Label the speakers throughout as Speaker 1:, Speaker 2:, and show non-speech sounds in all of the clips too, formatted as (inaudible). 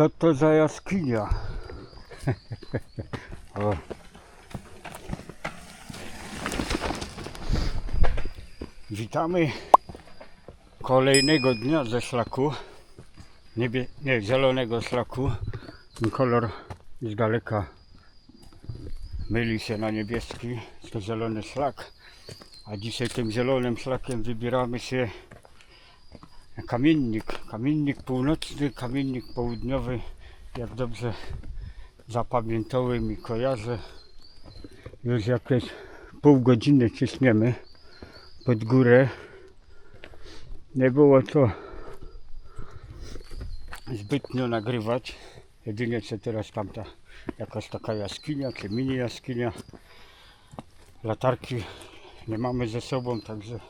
Speaker 1: Co to za jaskinia? (laughs) o. Witamy kolejnego dnia ze szlaku. Niebie, nie, zielonego szlaku. Kolor z daleka myli się na niebieski. To zielony szlak. A dzisiaj tym zielonym szlakiem wybieramy się kamiennik. Kamiennik północny, kamiennik południowy. Jak dobrze zapamiętałem i kojarzę. Już jakieś pół godziny ciśniemy pod górę. Nie było to zbytnio nagrywać. Jedynie co teraz tamta jakaś taka jaskinia, czy mini jaskinia. Latarki nie mamy ze sobą, także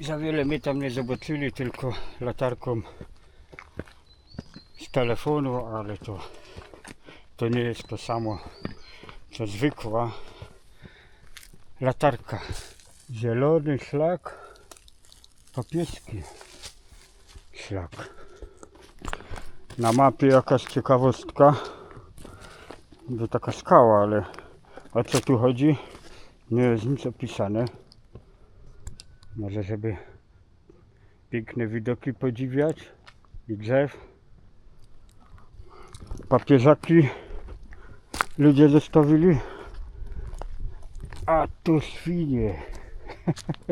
Speaker 1: za wiele my tam nie zobaczyli, tylko latarką z telefonu, ale to, to nie jest to samo co zwykła latarka. Zielony szlak, papieski szlak. Na mapie jakaś ciekawostka, to taka skała, ale o co tu chodzi? Nie jest nic opisane. Może żeby piękne widoki podziwiać i drzew. Papieżaki ludzie zostawili. A tu świnie.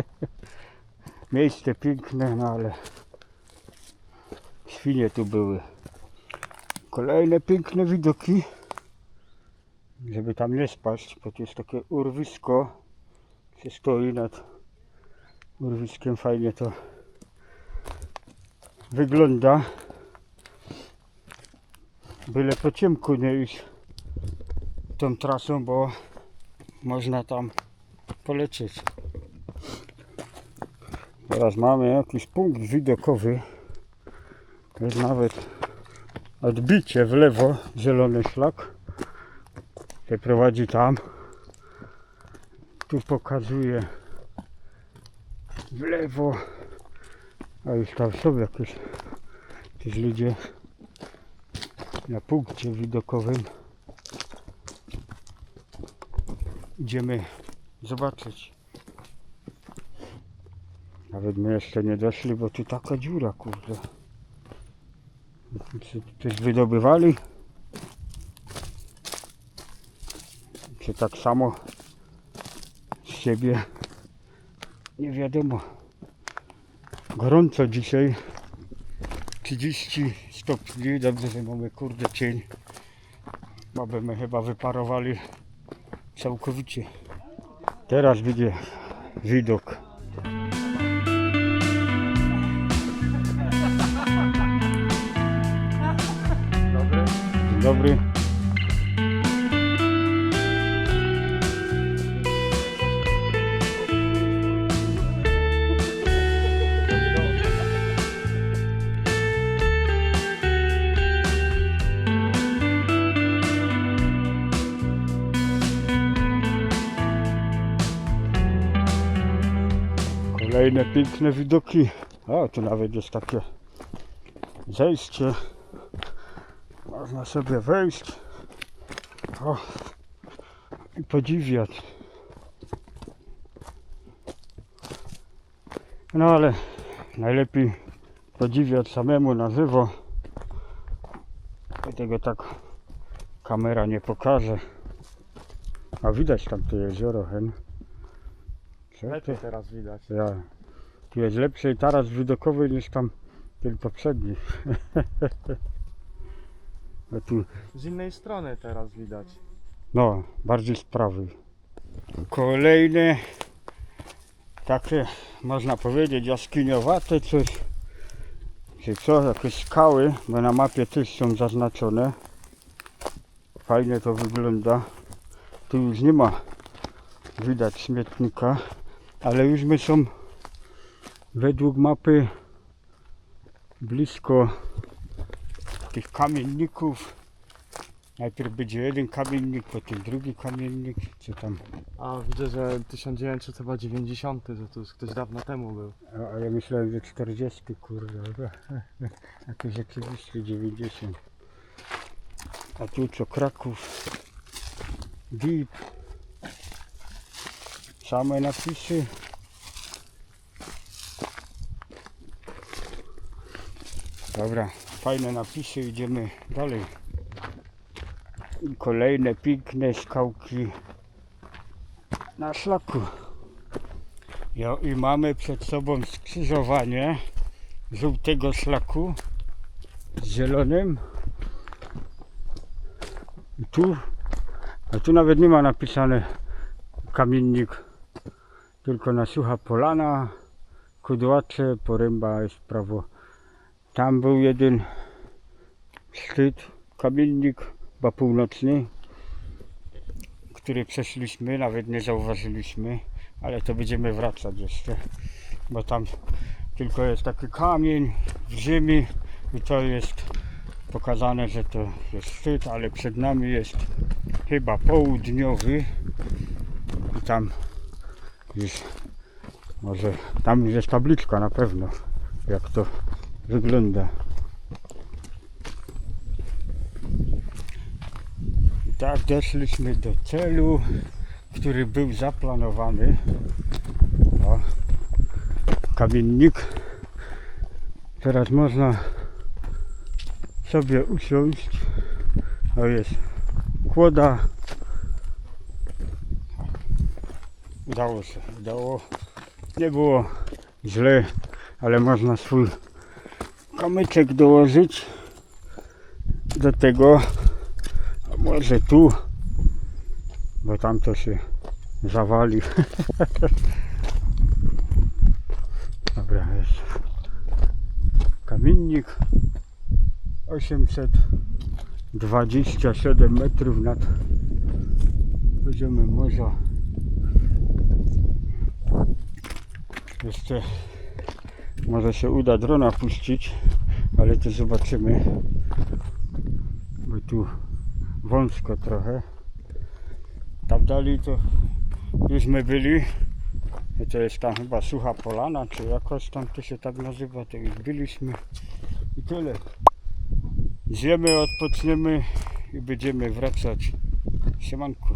Speaker 1: (laughs) Miejsce piękne, no ale świnie tu były. Kolejne piękne widoki. Żeby tam nie spaść, bo to jest takie urwisko. Się stoi nad urwiskiem, fajnie to wygląda. Byle po ciemku nie iść tą trasą, bo można tam polecieć. Teraz mamy jakiś punkt widokowy. To jest nawet odbicie w lewo, zielony szlak. się prowadzi tam. Tu pokazuje w lewo. A już tam są jakieś, jakieś ludzie na punkcie widokowym. Idziemy zobaczyć. Nawet my jeszcze nie doszli, bo tu taka dziura, kurde. Czy coś wydobywali? Czy tak samo z siebie? Nie wiadomo. Gorąco dzisiaj. 30 stopni. Dobrze, że mamy kurde cień. Bo by my chyba wyparowali całkowicie. Teraz widzę widok. Dzień dobry. Kolejne piękne widoki. O, tu nawet jest takie zejście. Można sobie wejść o, i podziwiać. No ale najlepiej podziwiać samemu na żywo. Tego tak kamera nie pokaże. A widać tam to jezioro, hen. Co to?
Speaker 2: Lepiej teraz widać.
Speaker 1: Ja. Tu jest lepszy taras widokowy niż tam ten poprzedni. (laughs) A tu
Speaker 2: Z innej strony teraz widać.
Speaker 1: No, bardziej z prawej. Kolejne takie, można powiedzieć, jaskiniowate coś, czy co, jakieś skały, bo na mapie też są zaznaczone. Fajnie to wygląda. Tu już nie ma widać śmietnika, ale już my są według mapy blisko tych kamienników Najpierw będzie jeden kamiennik, potem drugi kamiennik, co tam.
Speaker 2: A widzę, że 1990, że to już ktoś dawno temu był.
Speaker 1: A, a ja myślałem, że 40, kurde. ale Jakoś rzeczywiście 90. A tu co Kraków. Deep. Same napisy. Dobra, fajne napisy, idziemy dalej. I Kolejne piękne skałki na szlaku. Jo, I mamy przed sobą skrzyżowanie żółtego szlaku z zielonym. I tu, a tu nawet nie ma napisane kamiennik, tylko na sucha polana, kudłacze, poręba jest prawo. Tam był jeden szczyt, kamiennik, chyba północny, który przeszliśmy, nawet nie zauważyliśmy ale to będziemy wracać jeszcze, bo tam tylko jest taki kamień w ziemi i to jest pokazane, że to jest szczyt, ale przed nami jest chyba południowy i tam gdzieś może tam jest tabliczka na pewno jak to wygląda. I tak doszliśmy do celu który był zaplanowany. O, kamiennik. Teraz można sobie usiąść. O jest kłoda. Udało się, udało. Nie było źle, ale można swój kamyczek dołożyć do tego. A może tu bo tam to się zawali. (laughs) Dobra, jest kamiennik 827 metrów nad poziomem morza. Jeszcze może się uda drona puścić, ale to zobaczymy, bo tu wąsko trochę. Tam dalej to już my byli. To jest tam chyba sucha polana, czy jakoś tam to się tak nazywa, to już byliśmy. I tyle. Zjemy, odpoczniemy i będziemy wracać. Siemanku.